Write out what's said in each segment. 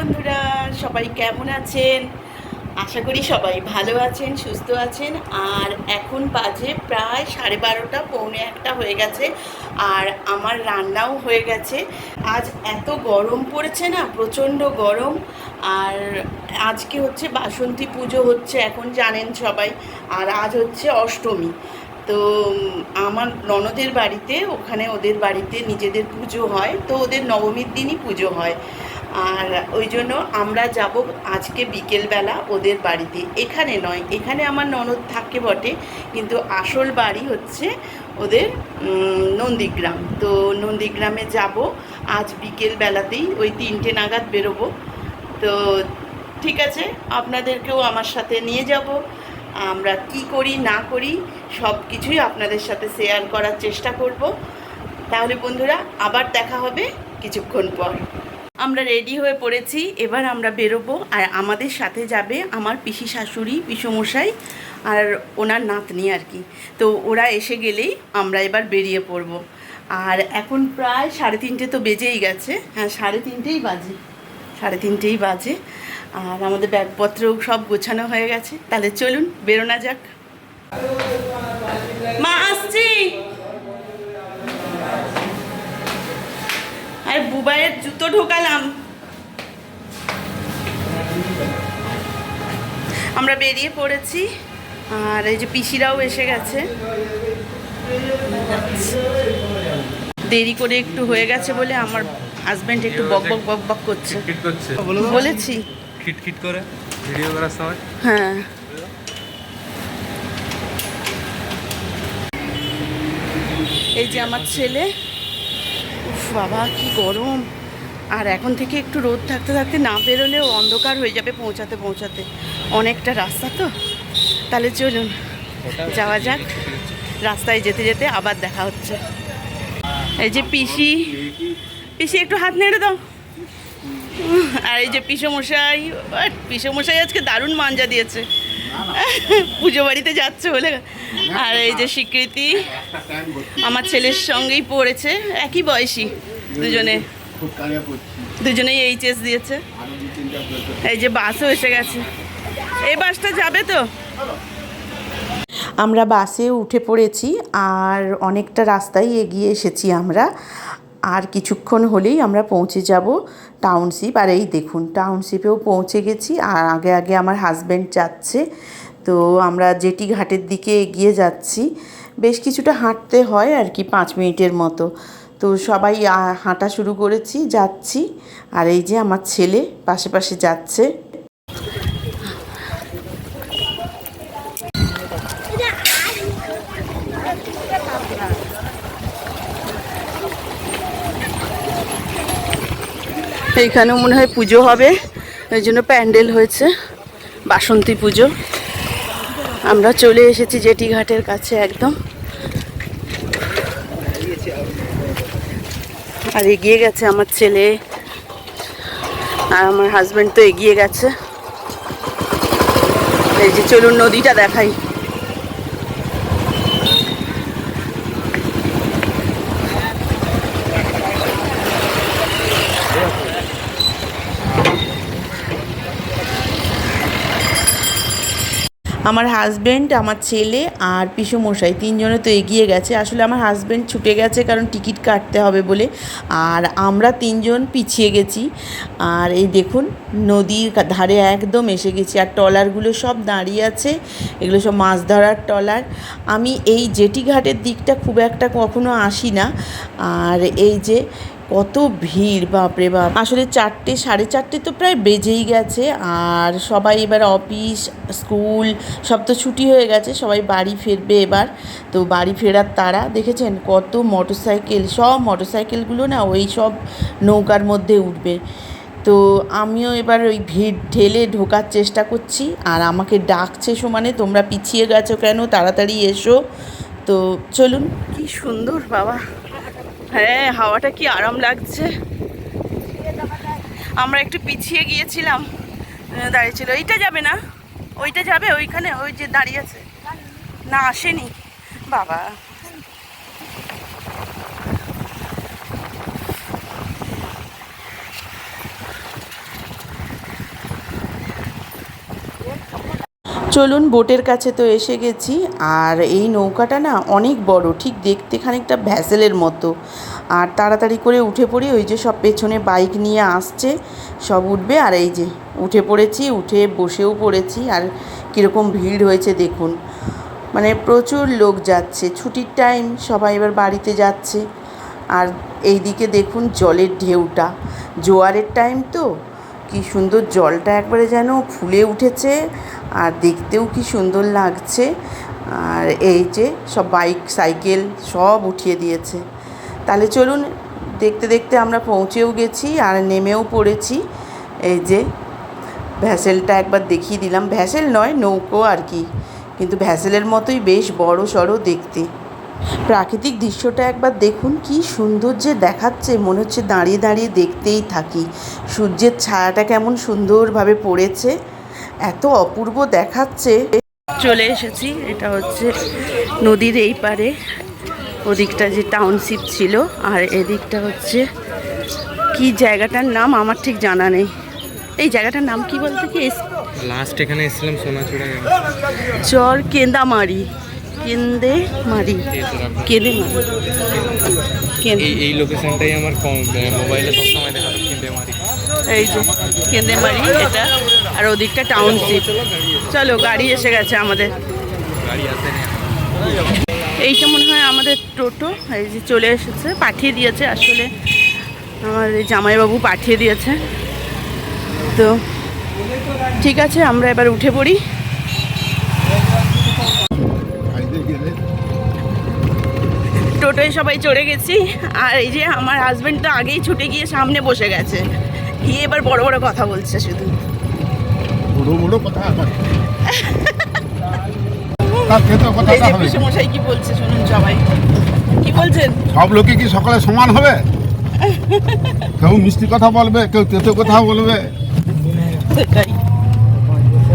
বন্ধুরা, সবাই কেমন আছেন? আশা করি সবাই ভালো আছেন, সুস্থ আছেন। আর এখন বাজে প্রায় সাড়ে বারোটা, পৌনে একটা হয়ে গেছে। আর আমার রান্নাও হয়ে গেছে। আজ এত গরম পড়েছে না, প্রচণ্ড গরম। আর আজকে হচ্ছে বাসন্তী পুজো হচ্ছে এখন, জানেন সবাই। আর আজ হচ্ছে অষ্টমী। তো আমার ননদের বাড়িতে, ওখানে ওদের বাড়িতে নিজেদের পুজো হয়। তো ওদের নবমীর দিনই পুজো হয়। আর ওই জন্য আমরা যাব আজকে বিকেলবেলা ওদের বাড়িতে। এখানে নয়, এখানে আমার ননদ থাকে বটে, কিন্তু আসল বাড়ি হচ্ছে ওদের নন্দীগ্রাম। তো নন্দীগ্রামে যাব, আজ বিকেলবেলাতেই ওই তিনটে নাগাদ বেরোবো। তো ঠিক আছে, আপনাদেরকেও আমার সাথে নিয়ে যাব। আমরা কি করি, না করি, সব কিছুই আপনাদের সাথে শেয়ার করার চেষ্টা করব। তাহলে বন্ধুরা, আবার দেখা হবে কিছুক্ষণ পর। আমরা রেডি হয়ে পড়েছি, এবার আমরা বেরোবো। আর আমাদের সাথে যাবে আমার পিসি শাশুড়ি, পিসমশাই আর ওনার নাতনি আর কি। তো ওরা এসে গেলেই আমরা এবার বেরিয়ে পড়ব। আর এখন প্রায় সাড়ে তিনটে তো বেজেই গেছে। হ্যাঁ সাড়ে তিনটেই বাজে। সাড়ে তিনটেই বাজে। আর আমাদের ব্যাগপত্র সব গোছানো হয়ে গেছে। তাহলে চলুন, বেরোনা যাক। মা, আসছি। বুবাইয়ের জুতো ঢোকালাম। আমরা বেরিয়ে পড়েছি আর এই যে পিসিরাও এসে গেছে। দেরি করে একটু হয়ে গেছে বলে আমার হাজব্যান্ড একটু বক বক বক বক করছে। বলেছি। খিটখিট করে ভিডিও করার সময়? হ্যাঁ। এই যে আমার ছেলে বাবা কি গরম। আর এখন থেকে একটু রোদ থাকতে থাকতে না বেরোলেও অন্ধকার হয়ে যাবে পৌঁছাতে পৌঁছাতে। অনেকটা রাস্তা তো। তাহলে চলুন যাওয়া যাক। রাস্তায় যেতে যেতে আবার দেখা হচ্ছে। এই যে পিসি পিসি একটু হাত নেড়ে দাও। আর এই যে পিসমশাই পিসমশাই আজকে দারুণ মাঞ্জা দিয়েছে। পুজো বাড়িতে যাচ্ছে বলে। আর এই যে স্বীকৃতি আমার ছেলের সঙ্গেই পড়েছে, একই বয়সী দুজনে। দুজনেই এইচএস দিয়েছে। এই যে বাসও এসে গেছে। এই বাসটা যাবে তো? আমরা বাসে উঠে পড়েছি, আর অনেকটা রাস্তায় এগিয়ে এসেছি আমরা। আর কিছুক্ষণ হলেই আমরা পৌঁছে যাব টাউনশিপ আর এই দেখুন টাউনশিপেও পৌঁছে গেছি, আর আগে আগে আমার হাজব্যান্ড যাচ্ছে। তো আমরা জেটি ঘাটের দিকে এগিয়ে যাচ্ছি। বেশ কিছুটা হাঁটতে হয় আর কি, পাঁচ মিনিটের মতো। তো সবাই হাঁটা শুরু করেছি, যাচ্ছি। আর এই যে আমার ছেলে পাশে পাশে যাচ্ছে। এইখানেও মনে হয় পুজো হবে। ওই জন্য প্যান্ডেল হয়েছে, বাসন্তী পুজো। আমরা চলে এসেছি জেটি ঘাটের কাছে একদম। আর এগিয়ে গেছে আমার ছেলে। আর আমার হাজব্যান্ড তো এগিয়ে গেছে। এই যে চলুন নদীটা দেখাই। আমার হাজব্যান্ড আমার ছেলে আর পিসু মশাই তিনজনে তো এগিয়ে গেছে। আসলে আমার হাজব্যান্ড ছুটে গেছে কারণ টিকিট কাটতে হবে বলে। আর আমরা তিনজন পিছিয়ে গেছি। আর এই দেখুন, নদীর ধারে একদম এসে গেছি। আর ট্রলারগুলো সব দাঁড়িয়ে আছে। এগুলো সব মাছ ধরার ট্রলার। আমি এই জেটি ঘাটের দিকটা খুব একটা কখনো আসি না। আর এই যে কত ভিড়, বাপরে বাপ। আসলে চারটে, সাড়ে চারটে তো প্রায় বেজেই গেছে। আর সবাই এবার অফিস, স্কুল, সব তো ছুটি হয়ে গেছে, সবাই বাড়ি ফিরবে এবার। তো বাড়ি ফেরার তারা দেখেছেন? কত মোটরসাইকেল, সব মোটরসাইকেলগুলো না ওই সব নৌকার মধ্যে উঠবে। তো আমিও এবার ওই ভিড় ঠেলে ঢোকার চেষ্টা করছি। আর আমাকে ডাকছে সমানে, তোমরা পিছিয়ে গেছো কেন? তাড়াতাড়ি এসো। তো চলুন। কি সুন্দর, বাবা। হ্যাঁ হাওয়াটা কি আরাম লাগছে। আমরা একটু পিছিয়ে গিয়েছিলাম দাঁড়িয়ে ছিল এইটা যাবে না, ওইটা যাবে ওইখানে, ওই যে দাঁড়িয়ে আছে। না, আসেনি। বাবা। চলুন বোটের কাছে তো এসে গেছি। আর এই নৌকাটা না অনেক বড়, ঠিক দেখতে খানিকটা ভ্যাসেলের মতো। আর তাড়াতাড়ি করে উঠে পড়ি, ওই যে সব পেছনে বাইক নিয়ে আসছে, সব উঠবে। আর এই যে উঠে পড়েছি, উঠে বসেও পড়েছি। আর কীরকম ভিড় হয়েছে দেখুন। মানে প্রচুর লোক যাচ্ছে, ছুটির টাইম সবাই এবার বাড়িতে যাচ্ছে। আর এইদিকে দেখুন জলের ঢেউটা। জোয়ারের টাইম তো। কি সুন্দর জলটা একবারে যেন ফুলে উঠেছে আর দেখতেও কি সুন্দর লাগছে। আর এই যে সব বাইক, সাইকেল সব উঠিয়ে দিয়েছে। তাহলে চলুন দেখতে দেখতে আমরা পৌঁছেও গেছি আর নেমেও পড়েছি। এই যে ভ্যাসেলটা একবার দেখিয়ে দিলাম। ভ্যাসেল নয়, নৌকো আর কি। কিন্তু ভ্যাসেলের মতোই বেশ বড় সড়ো দেখতে। প্রাকৃতিক দৃশ্যটা একবার দেখুন কি সুন্দর যে দেখাচ্ছে মনে হচ্ছে দাঁড়িয়ে দাঁড়িয়ে দেখতেই থাকি। সূর্যের ছায়াটা কেমন সুন্দরভাবে পড়েছে এত অপূর্ব দেখাচ্ছে। চলে এসেছি এটা হচ্ছে নদীর এই পারে ওদিকটা যে টাউনশিপ ছিল আর এদিকটা হচ্ছে কি জায়গাটার নাম আমার ঠিক জানা নেই। এই জায়গাটার নাম কি বলতে কি? লাস্ট এখানে এসেছিলাম সোনাচূড়া চর কেন্দামারি কেন্দে মারি কেঁদে মারি। এই এই লোকেশনটাই আমার মোবাইলে সবসময় দেখা কিনতে মারি। এই যে কেঁদে মারি এটা। আর ওদিকটা টাউনশিপ চলো গাড়ি এসে গেছে আমাদের। গাড়ি এইটা মনে হয় আমাদের টোটো এই যে চলে এসেছে পাঠিয়ে দিয়েছে আসলে। আমার এই জামাইবাবু পাঠিয়ে দিয়েছে। তো ঠিক আছে আমরা এবার উঠে পড়ি। টোটোয় সবাই চড়ে গেছি। আর এই যে আমার হাজব্যান্ড তো আগেই ছুটে গিয়ে সামনে বসে গেছে। গিয়ে এবার বড় বড় কথা বলছে শুধু। বুড়ো বুড়ো কথা মশাই কি বলছে শুনুন সবাই। কি বলছেন? সব লোকে কি সকালে সমান হবে? কেউ মিষ্টি কথা বলবে কেউ তেতো কথা বলবে। সেটাই।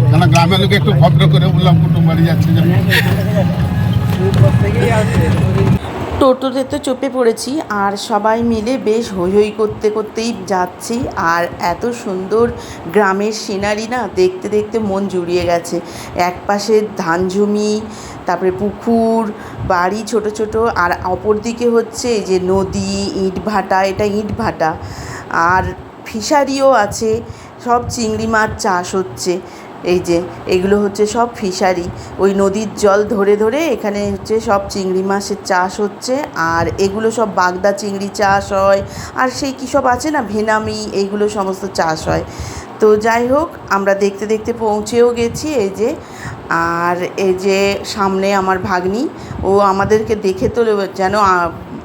কেন গ্রামের লোকে একটু ভদ্র করে বললাম কুটুম বাড়ি যাচ্ছে যে টোটোতে তো চেপে পড়েছি আর সবাই মিলে বেশ হই হই করতে করতেই যাচ্ছি। আর এত সুন্দর গ্রামের সিনারি না, দেখতে দেখতে মন জুড়িয়ে গেছে। এক পাশে ধান জমি, তারপরে পুকুর, বাড়ি ছোট ছোট, আর অপর দিকে হচ্ছে যে নদী, ইট ভাটা, এটা ইট ভাটা। আর ফিশারিও আছে, সব চিংড়ি মাছ চাষ হচ্ছে। এই যে, এগুলো হচ্ছে সব ফিশারি। ওই নদীর জল ধরে ধরে এখানে হচ্ছে সব চিংড়ি মাছের চাষ হচ্ছে, আর এগুলো সব বাগদা চিংড়ি চাষ হয়, আর সেই কী সব আছে না, ভেনামি, এইগুলো সমস্ত চাষ হয়। তো যাই হোক, আমরা দেখতে দেখতে পৌঁছেও গেছি এই যে, আর এই যে সামনে আমার ভাগ্নি, ও আমাদেরকে দেখে তো যেন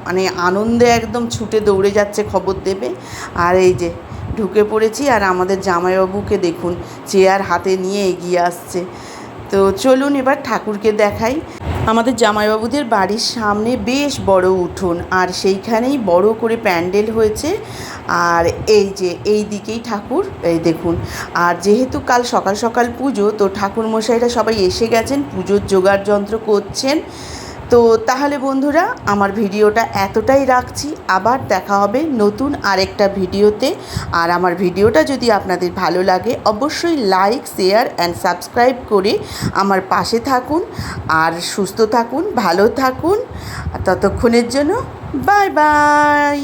মানে আনন্দে একদম ছুটে দৌড়ে যাচ্ছে খবর দেবে। আর এই যে ঢুকে পড়েছি আর আমাদের জামাইবাবুকে দেখুন, চেয়ার হাতে নিয়ে এগিয়ে আসছে। তো চলুন এবার ঠাকুরকে দেখাই। আমাদের জামাইবাবুদের বাড়ির সামনে বেশ বড় উঠোন, আর সেইখানেই বড় করে প্যান্ডেল হয়েছে। আর এই যে, এই দিকেই ঠাকুর, এই দেখুন। আর যেহেতু কাল সকাল সকাল পুজো, তো ঠাকুর মশাইরা সবাই এসে গেছেন, পুজোর জোগাড় যন্ত্র করছেন। তো তাহলে বন্ধুরা, আমার ভিডিওটা এতটাই রাখছি। আবার দেখা হবে নতুন আরেকটা ভিডিওতে। আর আমার ভিডিওটা যদি আপনাদের ভালো লাগে, অবশ্যই লাইক শেয়ার অ্যান্ড সাবস্ক্রাইব করে আমার পাশে থাকুন। আর সুস্থ থাকুন, ভালো থাকুন। ততক্ষণের জন্য বাই বাই